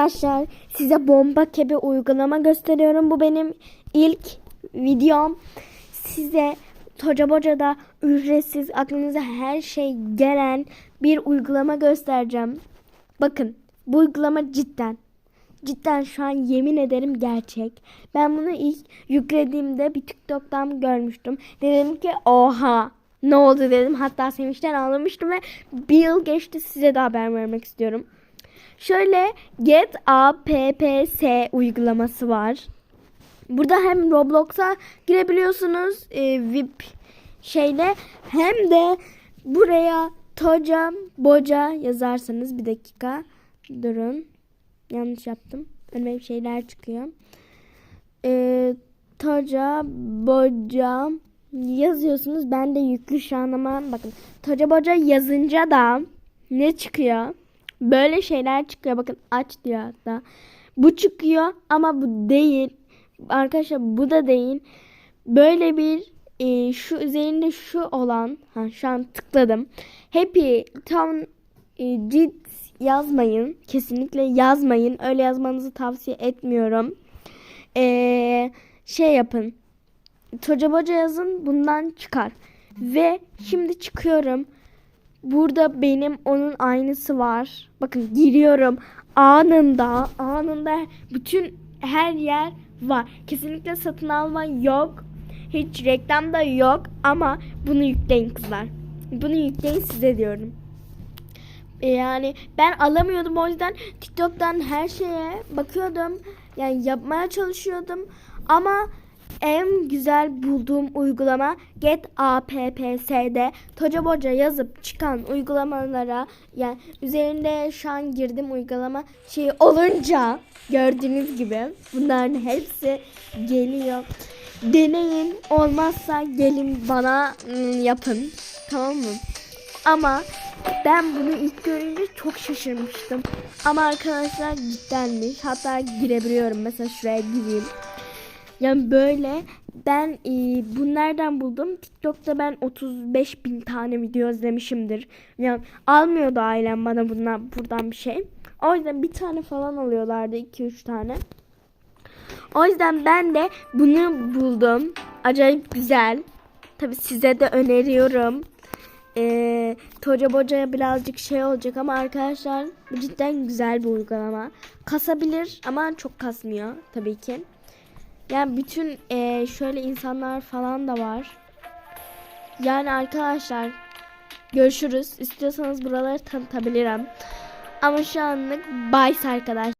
Arkadaşlar size bomba gibi uygulama gösteriyorum. Bu benim ilk videom. Size Toca Boca'da ücretsiz aklınıza her şey gelen bir uygulama göstereceğim. Bakın bu uygulama cidden cidden şu an yemin ederim gerçek. Ben bunu ilk yüklediğimde bir TikTok'tan görmüştüm. Dedim ki oha ne oldu dedim. Hatta sevinçten ağlamıştım ve bir yıl geçti size de haber vermek istiyorum. Şöyle Get Apps uygulaması var. Burada hem Roblox'a girebiliyorsunuz e, VIP şeyle hem de buraya Toca Boca yazarsanız bir dakika durun yanlış yaptım önüme bir şeyler çıkıyor e, Toca Boca yazıyorsunuz ben de yüklü şu an ama bakın Toca Boca yazınca da ne çıkıyor böyle şeyler çıkıyor. Bakın aç diyor hatta. Bu çıkıyor ama bu değil. Arkadaşlar bu da değil. Böyle bir e, şu üzerinde şu olan ha şu an tıkladım. Happy town e, did yazmayın. Kesinlikle yazmayın. Öyle yazmanızı tavsiye etmiyorum. E, şey yapın. Toca yazın bundan çıkar. Ve şimdi çıkıyorum Burada benim onun aynısı var. Bakın giriyorum. Anında, anında bütün her yer var. Kesinlikle satın alma yok. Hiç reklam da yok ama bunu yükleyin kızlar. Bunu yükleyin size diyorum. E, Yani ben alamıyordum o yüzden TikTok'tan her şeye bakıyordum. Yani yapmaya çalışıyordum. Ama en güzel bulduğum uygulama Get Apps'de Toca Boca yazıp çıkan uygulamalara yani üzerinde şu an girdim uygulama şey olunca gördüğünüz gibi bunların hepsi geliyor. Deneyin olmazsa gelin bana yapın tamam mı? Ama ben bunu ilk görünce çok şaşırmıştım. Ama arkadaşlar ciddenmiş. Hatta girebiliyorum. Mesela şuraya gireyim. Yani böyle ben e, bunlardan buldum. TikTok'ta ben 35 bin tane video izlemişimdir. Yani almıyordu ailem bana bundan buradan bir şey. O yüzden bir tane falan alıyorlardı 2-3 tane. O yüzden ben de bunu buldum. Acayip güzel. Tabi size de öneriyorum. Ee, Toca Boca'ya birazcık şey olacak ama arkadaşlar bu cidden güzel bir uygulama. Kasabilir ama çok kasmıyor tabii ki. Yani bütün e, şöyle insanlar falan da var. Yani arkadaşlar görüşürüz. İstiyorsanız buraları tanıtabilirim. Ama şu anlık bye arkadaşlar.